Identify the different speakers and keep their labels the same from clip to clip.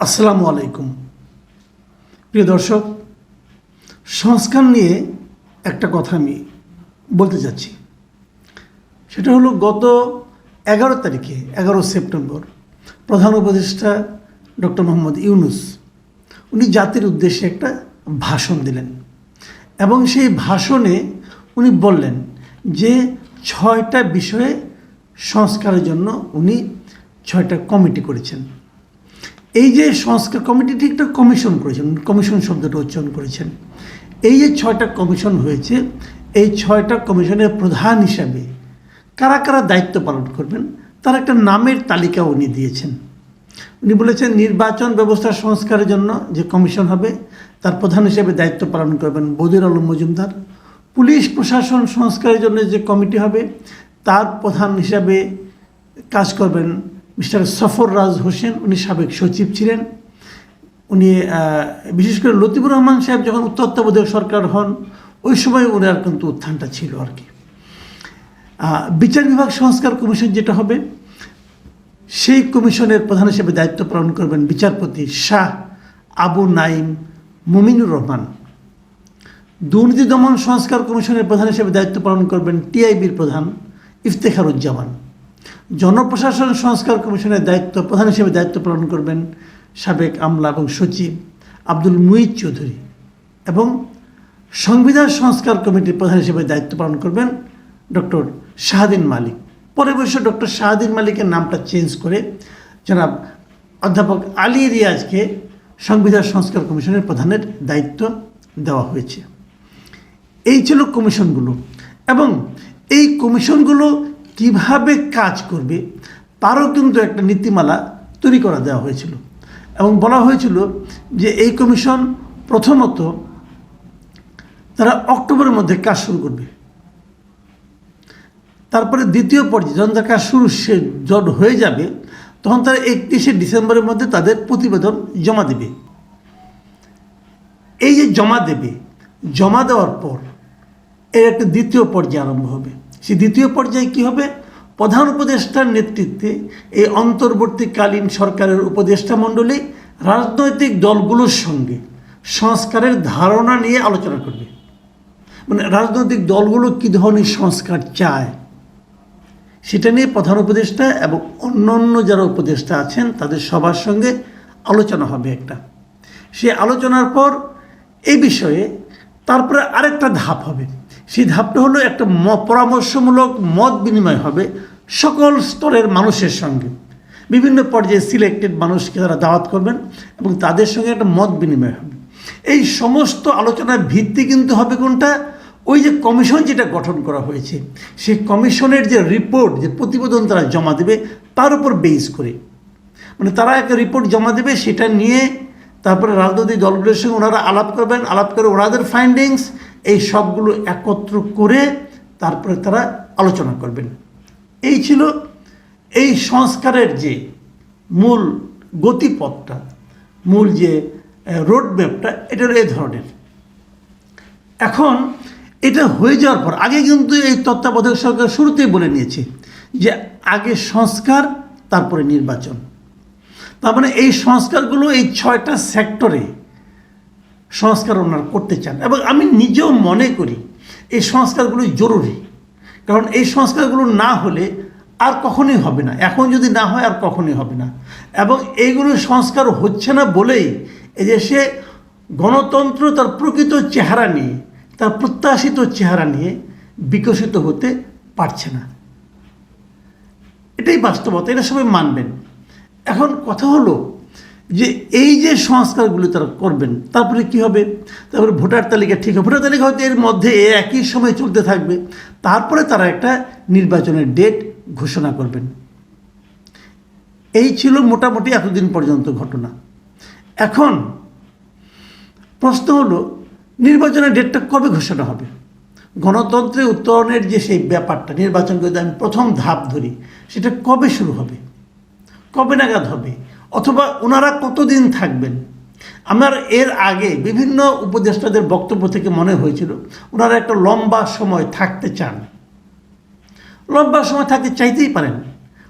Speaker 1: আসসালামু আলাইকুম। প্রিয় দর্শক, সংস্কার নিয়ে একটা কথা আমি বলতে চাচ্ছি। সেটা হলো গত এগারো তারিখে, এগারো সেপ্টেম্বর, প্রধান উপদেষ্টা ডক্টর মোহাম্মদ ইউনুস, উনি জাতির উদ্দেশ্যে একটা ভাষণ দিলেন এবং সেই ভাষণে উনি বললেন যে ছয়টা বিষয়ে সংস্কারের জন্য উনি ছয়টা কমিটি করেছেন। এই যে সংস্কার কমিটিটি একটা কমিশন করেছেন, কমিশন শব্দটা উচ্চারণ করেছেন। এই যে ছয়টা কমিশন হয়েছে, এই ছয়টা কমিশনের প্রধান হিসাবে কারা কারা দায়িত্ব পালন করবেন, তার একটা নামের তালিকা উনি দিয়েছেন। উনি বলেছেন, নির্বাচন ব্যবস্থা সংস্কারের জন্য যে কমিশন হবে, তার প্রধান হিসেবে দায়িত্ব পালন করবেন বদির আলম মজুমদার। পুলিশ প্রশাসন সংস্কারের জন্য যে কমিটি হবে, তার প্রধান হিসাবে কাজ করবেন মিস্টার সফর রাজ হোসেন, উনি সাবেক সচিব ছিলেন। উনি বিশেষ করে লতিফুর রহমান সাহেব যখন তত্ত্বাবধায়ক সরকার হন, ওই সময় ওনার কিন্তু উত্থানটা ছিল আর কি। বিচার বিভাগ সংস্কার কমিশন যেটা হবে, সেই কমিশনের প্রধান হিসেবে দায়িত্ব পালন করবেন বিচারপতি শাহ আবু নাইম মুমিনুর রহমান। দুর্নীতি দমন সংস্কার কমিশনের প্রধান হিসেবে দায়িত্ব পালন করবেন টিআইবির প্রধান ইফতেখারুজ্জামান। জনপ্রশাসন সংস্কার কমিশনের দায়িত্ব, প্রধান হিসেবে দায়িত্ব পালন করবেন সাবেক আমলা এবং সচিব আব্দুল মুইদ চৌধুরী এবং সংবিধান সংস্কার কমিটির প্রধান হিসেবে দায়িত্ব পালন করবেন ডক্টর শাহাদিন মালিক। পরে অবশ্য ডক্টর শাহাদিন মালিকের নামটা চেঞ্জ করে জনাব অধ্যাপক আলী রিয়াজকে সংবিধান সংস্কার কমিশনের প্রধানের দায়িত্ব দেওয়া হয়েছে। এই ছিল কমিশনগুলো এবং এই কমিশনগুলো কীভাবে কাজ করবে, তারও কিন্তু একটা নীতিমালা তৈরি করা দেওয়া হয়েছিল। এবং বলা হয়েছিল যে এই কমিশন প্রথমত তারা অক্টোবরের মধ্যে কাজ শুরু করবে। তারপরে দ্বিতীয় পর্যায়ে যখন তার কাজ শুরু সে যখন হয়ে যাবে, তখন তারা একত্রিশে ডিসেম্বরের মধ্যে তাদের প্রতিবেদন জমা দেবে। এই যে জমা দেবে, জমা দেওয়ার পর এর একটা দ্বিতীয় পর্যায়ে আরম্ভ হবে। সেই দ্বিতীয় পর্যায়ে কি হবে? প্রধান উপদেষ্টার নেতৃত্বে এই অন্তর্বর্তীকালীন সরকারের উপদেষ্টা মণ্ডলী রাজনৈতিক দলগুলোর সঙ্গে সংস্কারের ধারণা নিয়ে আলোচনা করবে। মানে রাজনৈতিক দলগুলো কী ধরনের সংস্কার চায়? সেটা নিয়ে প্রধান উপদেষ্টা এবং অন্যান্য যারা উপদেষ্টা আছেন, তাদের সবার সঙ্গে আলোচনা হবে একটা। সে আলোচনার পর এই বিষয়ে তারপরে আরেকটা ধাপ হবে। সেই ধাপটা হলো একটা পরামর্শমূলক মত বিনিময় হবে সকল স্তরের মানুষের সঙ্গে। বিভিন্ন পর্যায়ে সিলেক্টেড মানুষকে তারা দাওয়াত করবেন এবং তাদের সঙ্গে একটা মত বিনিময় হবে। এই সমস্ত আলোচনার ভিত্তি কিন্তু হবে কোনটা? ওই যে কমিশন যেটা গঠন করা হয়েছে, সেই কমিশনের যে রিপোর্ট যে প্রতিবেদন তারা জমা দেবে, তার উপর বেস করে। মানে তারা একটা রিপোর্ট জমা দেবে, সেটা নিয়ে তারপরে রাজনৈতিক দলগুলোর সঙ্গে ওনারা আলাপ করবেন, আলাপ করে ওনাদের ফাইন্ডিংস এই সবগুলো একত্র করে তারপরে তারা আলোচনা করবেন। এই ছিল এই সংস্কারের যে মূল গতিপথটা, মূল যে রোড ম্যাপটা এটা এই ধরনের। এখন এটা হয়ে যাওয়ার পর, আগে কিন্তু এই তত্ত্বাবধায়ক সরকার শুরুতেই বলে নিয়েছে যে আগে সংস্কার, তারপরে নির্বাচন। তার মানে এই সংস্কারগুলো এই ছয়টা সেক্টরে সংস্কার ওনারা করতে চান। এবং আমি নিজেও মনে করি এই সংস্কারগুলো জরুরি। কারণ এই সংস্কারগুলো না হলে আর কখনোই হবে না। এখন যদি না হয় আর কখনোই হবে না। এবং এইগুলো সংস্কার হচ্ছে না বলেই এদেশে গণতন্ত্র তার প্রকৃত চেহারা নিয়ে, তার প্রত্যাশিত চেহারা নিয়ে বিকশিত হতে পারছে না। এটাই বাস্তবতা, এটা সবাই মানবেন। এখন কথা হলো যে এই যে সংস্কারগুলো তারা করবেন, তারপরে কি হবে? তারপরে ভোটার তালিকা ঠিক হবে। ভোটার তালিকা হয়তো এর মধ্যে একই সময় চলতে থাকবে। তারপরে তারা একটা নির্বাচনের ডেট ঘোষণা করবেন। এই ছিল মোটামুটি এতদিন পর্যন্ত ঘটনা। এখন প্রশ্ন হলো, নির্বাচনের ডেটটা কবে ঘোষণা হবে? গণতন্ত্রে উত্তরণের যে সেই ব্যাপারটা নির্বাচন যদি আমি প্রথম ধাপ ধরি, সেটা কবে শুরু হবে? কবে নাগাদ হবে? অথবা ওনারা কতদিন থাকবেন? আমার এর আগে বিভিন্ন উপদেষ্টাদের বক্তব্য থেকে মনে হয়েছিল ওনারা একটা লম্বা সময় থাকতে চান। লম্বা সময় থাকতে চাইতেই পারেন।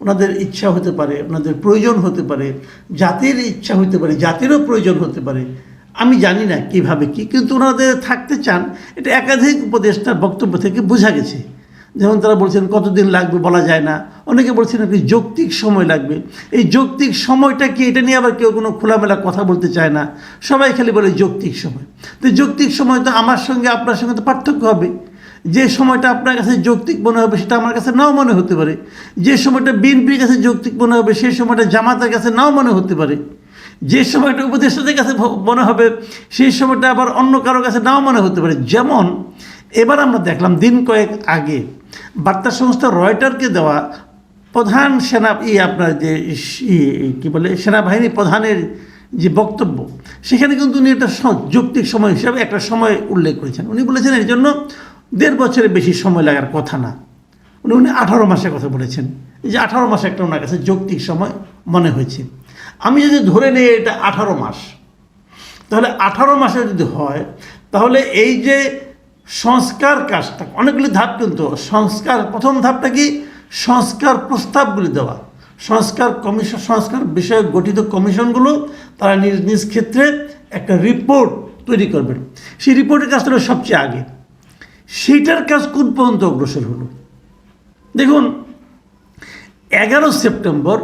Speaker 1: ওনাদের ইচ্ছা হতে পারে ওনাদের প্রয়োজন হতে পারে, জাতির ইচ্ছা হতে পারে, জাতিরও প্রয়োজন হতে পারে। আমি জানি না কীভাবে কি, কিন্তু ওনাদের থাকতে চান, এটা একাধিক উপদেষ্টার বক্তব্য থেকে বোঝা গেছে। যেমন তারা বলছেন, কতদিন লাগবে বলা যায় না অনেকে বলছেন একটি যৌক্তিক সময় লাগবে। এই যৌক্তিক সময়টা কি এটা নিয়ে আবার কেউ কোনো খোলামেলা কথা বলতে চায় না? সবাই খালি বলে যৌক্তিক সময়। তো যৌক্তিক সময় তো আমার সঙ্গে, আপনার সঙ্গে তো পার্থক্য হবে। যে সময়টা আপনার কাছে যৌক্তিক মনে হবে, সেটা আমার কাছে নাও মনে হতে পারে। যে সময়টা বিএনপির কাছে যৌক্তিক মনে হবে, সেই সময়টা জামাতের কাছে নাও মনে হতে পারে। যে সময়টা উপদেষ্টাদের কাছে মনে হবে, সেই সময়টা আবার অন্য কারোর কাছে নাও মনে হতে পারে। যেমন, এবার আমরা দেখলাম দিন কয়েক আগে বার্তা সংস্থা রয়টারকে দেওয়া প্রধান সেনা, ই আপনার যে কি বলে, সেনাবাহিনী প্রধানের যে বক্তব্য, সেখানে কিন্তু উনি একটা যৌক্তিক সময় হিসাবে একটা সময় উল্লেখ করেছেন। উনি বলেছেন এর জন্য দেড় বছরের বেশি সময় লাগার কথা না। উনি উনি আঠারো মাসের কথা বলেছেন। যে আঠারো মাস একটা ওনার কাছে যৌক্তিক সময় মনে হয়েছে। আমি যদি ধরে নিই এটা আঠারো মাস, তাহলে আঠারো মাসে যদি হয়, তাহলে এই যে সংস্কার কাজটা, অনেকগুলি ধাপ কিন্তু, সংস্কার প্রথম ধাপটা কি? সংস্কার প্রস্তাবগুলি দেওয়া। সংস্কার কমিশন, সংস্কার বিষয়ক গঠিত কমিশনগুলো তারা নিজ নিজ ক্ষেত্রে একটা রিপোর্ট তৈরি করবেন। সেই রিপোর্টের কাজটা হলো সবচেয়ে আগে। সেইটার কাজ কোন পর্যন্ত অগ্রসর হলো? দেখুন, এগারো সেপ্টেম্বর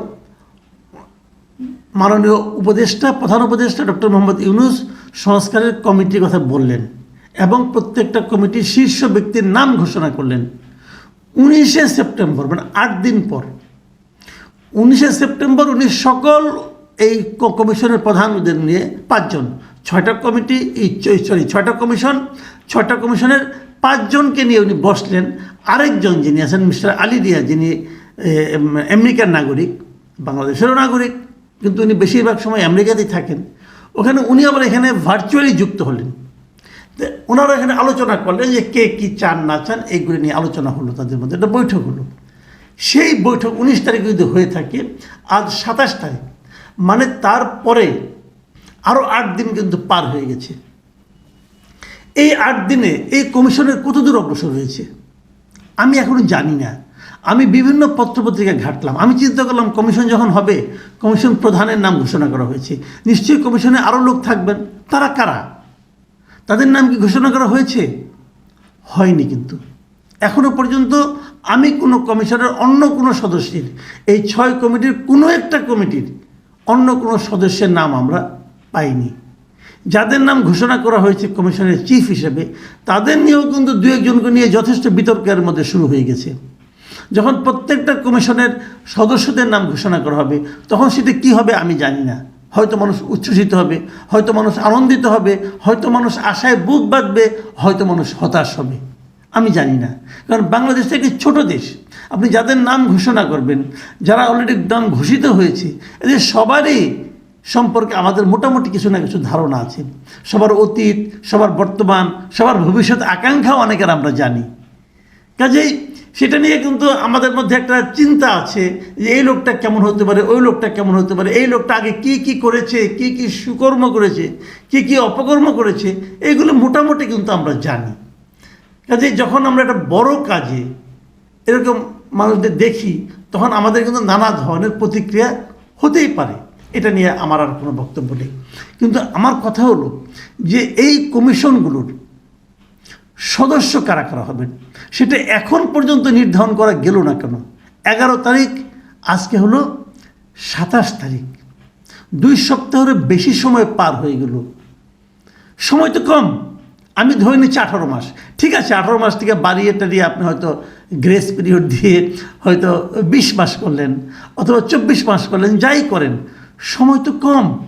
Speaker 1: মাননীয় উপদেষ্টা, প্রধান উপদেষ্টা ডক্টর মোহাম্মদ ইউনুস সংস্কারের কমিটির কথা বললেন এবং প্রত্যেকটা কমিটির শীর্ষ ব্যক্তির নাম ঘোষণা করলেন। উনিশে সেপ্টেম্বর মানে আট দিন পর। উনিশে সেপ্টেম্বর উনি সকল এই কমিশনের প্রধানদের নিয়ে পাঁচজন, ছয়টা কমিটি সরি, ছয়টা কমিশন, ছয়টা কমিশনের পাঁচজনকে নিয়ে উনি বসলেন। আরেকজন যিনি আছেন, মিস্টার আলী রিয়া, যিনি আমেরিকার নাগরিক, বাংলাদেশেরও নাগরিক, কিন্তু উনি বেশিরভাগ সময় আমেরিকাতেই থাকেন। ওখানে উনি আবার এখানে ভার্চুয়ালি যুক্ত হলেন। ওনারা এখানে আলোচনা করলেন যে কে কী চান, না চান, এইগুলি নিয়ে আলোচনা হলো তাদের মধ্যে। একটা বৈঠক হলো। সেই বৈঠক উনিশ তারিখে যদি হয়ে থাকে, আজ সাতাশ তারিখ মানে তারপরে আরও আট দিন কিন্তু পার হয়ে গেছে। এই আট দিনে এই কমিশনের কতদূর অগ্রসর হয়েছে? আমি এখনও জানি না। আমি বিভিন্ন পত্রপত্রিকা ঘাটলাম। আমি চিন্তা করলাম কমিশন যখন হবে, কমিশন প্রধানের নাম ঘোষণা করা হয়েছে। নিশ্চয়ই কমিশনে আরও লোক থাকবেন। তারা কারা? তাদের নাম কি ঘোষণা করা হয়েছে? হয়নি কিন্তু। এখনও পর্যন্ত আমি কোনো কমিশনের অন্য কোনো সদস্যের, এই ছয় কমিটির কোনো একটা কমিটির অন্য কোনো সদস্যের নাম আমরা পাইনি। যাদের নাম ঘোষণা করা হয়েছে কমিশনের চিফ হিসেবে, তাদের নিয়েও কিন্তু দু একজনকে নিয়ে যথেষ্ট বিতর্কের মধ্যে শুরু হয়ে গেছে। যখন প্রত্যেকটা কমিশনের সদস্যদের নাম ঘোষণা করা হবে, তখন সেটা কী হবে আমি জানি না। হয়তো মানুষ উচ্ছ্বসিত হবে, হয়তো মানুষ আনন্দিত হবে, হয়তো মানুষ আশায় বুক বাঁধবে, হয়তো মানুষ হতাশ হবে। আমি জানি না, কারণ বাংলাদেশ একটি ছোট দেশ। আপনি যাদের নাম ঘোষণা করবেন, যারা অলরেডি নাম ঘোষিত হয়েছে, এদের সবারই সম্পর্কে আমাদের মোটামুটি কিছু না কিছু ধারণা আছে। সবার অতীত, সবার বর্তমান, সবার ভবিষ্যৎ আকাঙ্ক্ষাও অনেকের আমরা জানি। কাজেই সেটা নিয়ে কিন্তু আমাদের মধ্যে একটা চিন্তা আছে যে এই লোকটা কেমন হতে পারে, ওই লোকটা কেমন হতে পারে, এই লোকটা আগে কি কি করেছে, কি কি সুকর্ম করেছে, কি কি অপকর্ম করেছে এইগুলো মোটামুটি কিন্তু আমরা জানি। কাজে যখন আমরা একটা বড় কাজে এরকম মানুষদের দেখি, তখন আমাদের কিন্তু নানা ধরনের প্রতিক্রিয়া হতেই পারে। এটা নিয়ে আমার আর কোনো বক্তব্য নেই। কিন্তু আমার কথা হলো যে এই কমিশনগুলোর সদস্য কারা কারা হবেন? সেটা এখন পর্যন্ত নির্ধারণ করা গেল না কেন? এগারো তারিখ, আজকে হলো সাতাশ তারিখ। দুই সপ্তাহের বেশি সময় পার হয়ে গেল। সময় তো কম। আমি ধরে নিচ্ছি আঠারো মাস। ঠিক আছে, আঠারো মাস থেকে বাড়িয়ে টাড়িয়ে আপনি হয়তো গ্রেস পিরিয়ড দিয়ে হয়তো বিশ মাস করলেন অথবা চব্বিশ মাস করলেন, যাই করেন। সময় তো কম।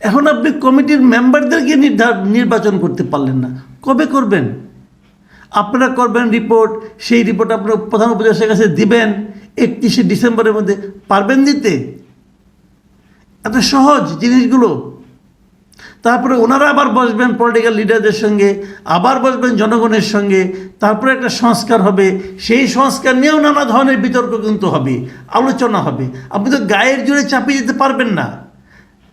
Speaker 1: এখন আপনি কমিটির মেম্বারদেরকে নির্ধার নির্বাচন করতে পারলেন না। কবে করবেন? আপনারা করবেন রিপোর্ট সেই রিপোর্ট আপনার প্রধান উপদেষ্টার কাছে দিবেন, একত্রিশে ডিসেম্বরের মধ্যে পারবেন দিতে? এত সহজ জিনিসগুলো। তারপরে ওনারা আবার বসবেন পলিটিক্যাল লিডারদের সঙ্গে, আবার বসবেন জনগণের সঙ্গে, তারপরে একটা সংস্কার হবে। সেই সংস্কার নিয়েও নানা ধরনের বিতর্ক কিন্তু হবে, আলোচনা হবে। আপনি তো গায়ের জোরে চাপিয়ে দিতে পারবেন না।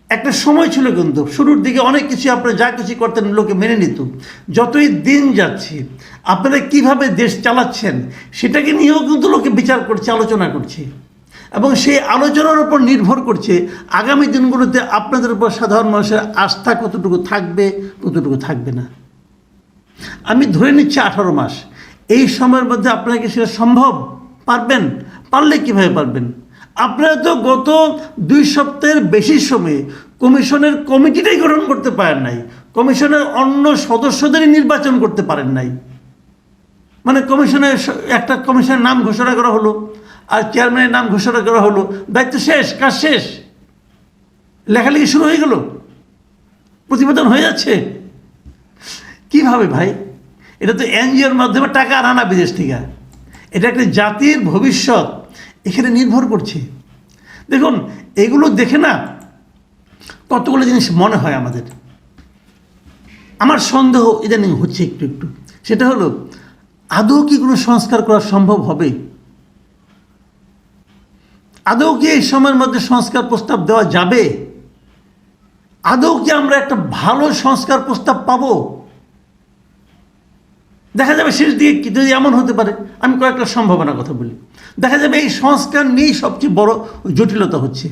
Speaker 1: একটা সময় ছিল কিন্তু, শুরুর দিকে অনেক কিছু আপনারা যা কিছু করতেন লোকে মেনে নিত। যতই দিন যাচ্ছে, আপনারা কীভাবে দেশ চালাচ্ছেন, সেটাকে নিয়েও কিন্তু লোকে বিচার করছে, আলোচনা করছে। এবং সেই আলোচনার উপর নির্ভর করছে আগামী দিনগুলোতে আপনাদের উপর সাধারণ মানুষের আস্থা কতটুকু থাকবে কতটুকু থাকবে না। আমি ধরে নিচ্ছি আঠারো মাস। এই সময়ের মধ্যে আপনারা কি সেটা সম্ভব পারবেন? পারলে কীভাবে পারবেন? আপনারা তো গত দুই সপ্তাহের বেশি সময়ে কমিশনের কমিটিটাই গঠন করতে পারেন নাই, কমিশনের অন্য সদস্যদেরই নির্বাচন করতে পারেন নাই। মানে কমিশনের একটা কমিশনের নাম ঘোষণা করা হলো, আর চেয়ারম্যানের নাম ঘোষণা করা হলো। দায়িত্ব শেষ, কাজ শেষ। লেখালেখি শুরু হয়ে গেল। প্রতিবেদন হয়ে যাচ্ছে। কীভাবে ভাই? এটা তো এনজিওর মাধ্যমে টাকা আনা বিদেশ থেকে। এটা একটা জাতির ভবিষ্যৎ। এখানে নির্ভর করছে। দেখুন, এগুলো দেখে না কতগুলো জিনিস মনে হয় আমাদের। আমার সন্দেহ ইদানিং হচ্ছে একটু একটু। সেটা হলো, আদৌ কি কোনো সংস্কার করা সম্ভব হবে? আদৌ কি এই সময়ের মধ্যে সংস্কার প্রস্তাব দেওয়া যাবে? আদৌ কি আমরা একটা ভালো সংস্কার প্রস্তাব পাবো? দেখা যাবে শেষ দিকে কি যদি এমন হতে পারে, আমি কয়েকটা সম্ভাবনার কথা বলি। দেখা যাবে এই সংস্কার নিয়েই সবচেয়ে বড় জটিলতা হচ্ছে।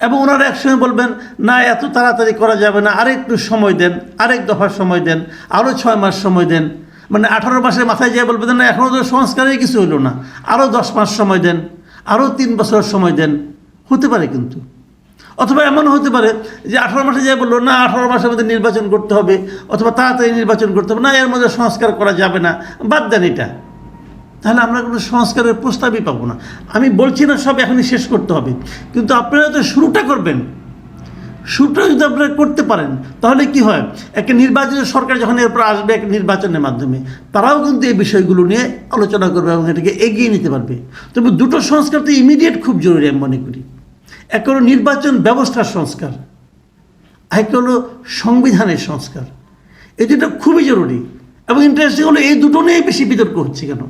Speaker 1: এবং ওনারা একসঙ্গে বলবেন, না, এত তাড়াতাড়ি করা যাবে না, আরেকটু সময় দেন, আরেক দফার সময় দেন আরও ছয় মাস সময় দেন। মানে আঠারো মাসের মাথায় যেয়ে বলবেন, না এখনও তো সংস্কারের কিছু হলো না আরও দশ মাস সময় দেন আরও তিন বছর সময় দেন। হতে পারে কিন্তু। অথবা এমন হতে পারে যে আঠারো মাসে যে বলল, না, আঠারো মাসের মধ্যে নির্বাচন করতে হবে। অথবা তাড়াতাড়ি নির্বাচন করতে হবে। না, এর মধ্যে সংস্কার করা যাবে না। বাদ দেন এটা। তাহলে আমরা কোনো সংস্কারের প্রস্তাবই পাবো না। আমি বলছি না সব এখনই শেষ করতে হবে। কিন্তু আপনারা তো শুরুটা করবেন। শুরুটা যদি আপনারা করতে পারেন, তাহলে কি হয়? একটা নির্বাচিত সরকার যখন এরপর আসবে একটা নির্বাচনের মাধ্যমে, তারাও কিন্তু এই বিষয়গুলো নিয়ে আলোচনা করবে এবং এটাকে এগিয়ে নিতে পারবে। তবে দুটো সংস্কার তো ইমিডিয়েট খুব জরুরি আমি মনে করি। এক হলো নির্বাচন ব্যবস্থার সংস্কার এক হলো সংবিধানের সংস্কার। এই দুটো খুবই জরুরি এবং ইন্টারেস্টিং হলো এই দুটো নিয়েই বেশি বিতর্ক হচ্ছে কেন?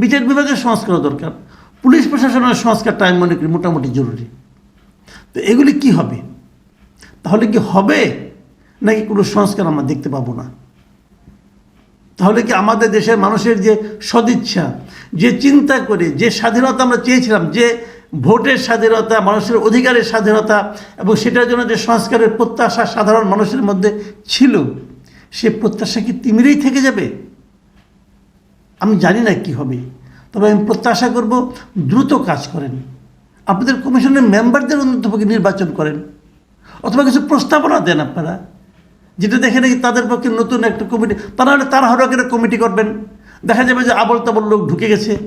Speaker 1: বিচার বিভাগের সংস্কারও দরকার, পুলিশ প্রশাসনের সংস্কারটা আমি মনে করি মোটামুটি জরুরি। তো এগুলি কি হবে? তাহলে কি হবে নাকি কোনো সংস্কার আমরা দেখতে পাবো না? তাহলে কি আমাদের দেশের মানুষের যে সদিচ্ছা, যে চিন্তা করে, যে স্বাধীনতা আমরা চেয়েছিলাম যে ভোটের স্বাধীনতা, মানুষের অধিকারের স্বাধীনতা এবং সেটার জন্য যে সংস্কারের প্রত্যাশা সাধারণ মানুষের মধ্যে ছিল, সে প্রত্যাশা কি তিমিরেই থেকে যাবে? আমি জানি না কি হবে। তবে আমি প্রত্যাশা করব দ্রুত কাজ করেন। আপনাদের কমিশনের মেম্বারদের অন্ততপক্ষে নির্বাচন করেন। অথবা কিছু প্রস্তাবনা দেন আপনারা। যেটা দেখে নাকি তাদের পক্ষে নতুন একটা কমিটি তারা হলে তারা হরকের কমিটি করবেন। দেখা যাবে যে আবল তাবল লোক ঢুকে গেছে।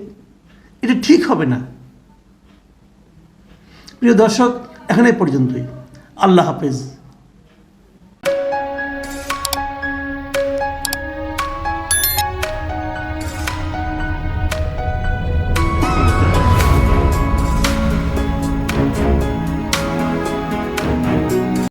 Speaker 1: এটা ঠিক হবে না। প্রিয় দর্শক এখানে পর্যন্তই। আল্লাহ হাফেজ।